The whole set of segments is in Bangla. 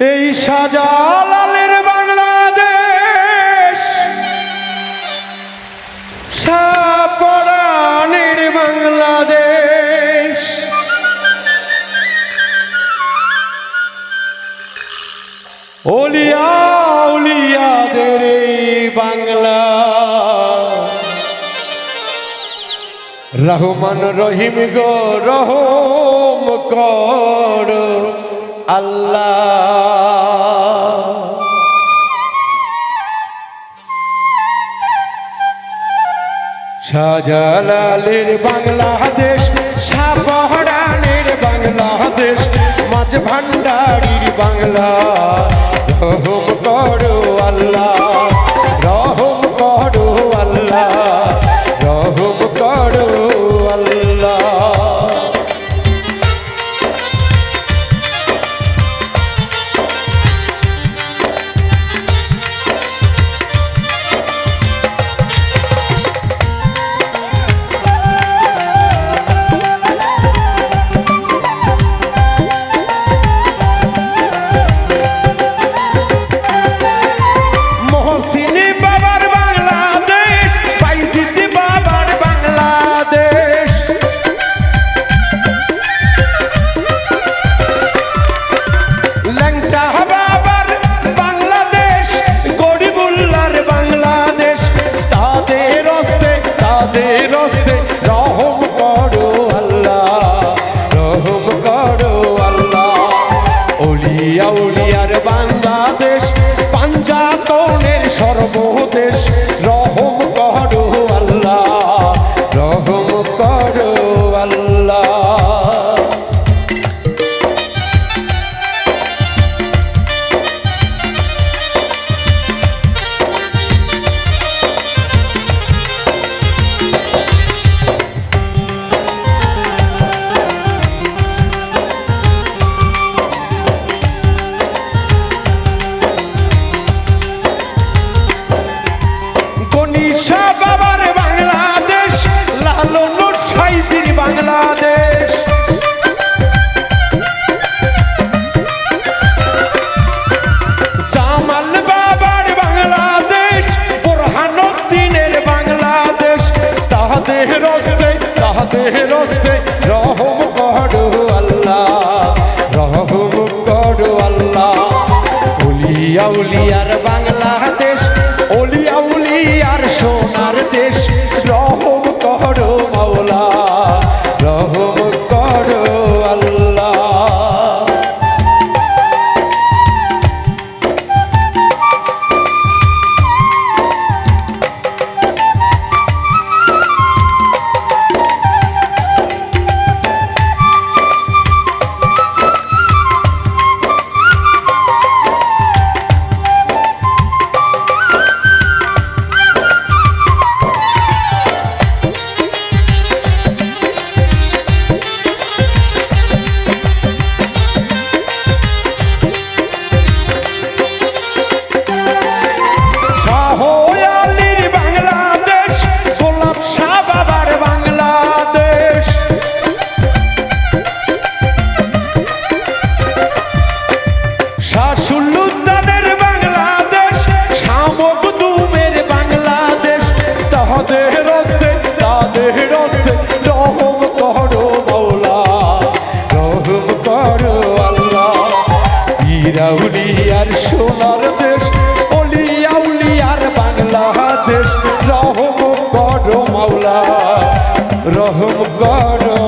এই সাজালালের বাংলাদেশ। সাপরানের বাংলাদেশ। ওলিয়া উলিয়াদের বাংলা। রহমান রহিম গো রহম কর। আল্লাহ। শাহজালালের বাংলাদেশ শাহরানের বাংলাদেশ মাঝ ভান্ডারির বাংলা করো আল্লাহ। Eu vou dele. terreiros tem সোনার দেশ অলিয়া উলিয়ার বাংলাদেশ। রহম করো মাওলা রহম করো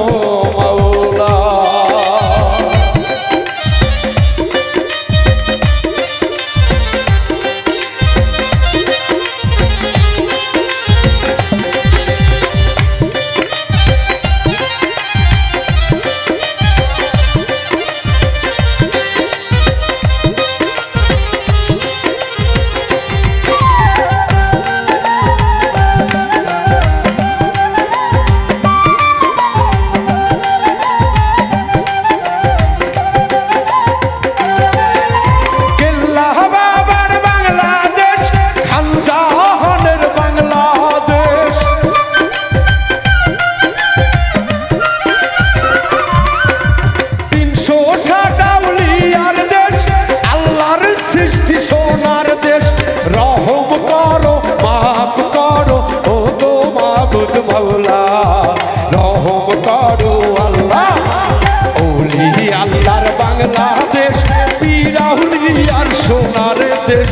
আর সোনার দেশ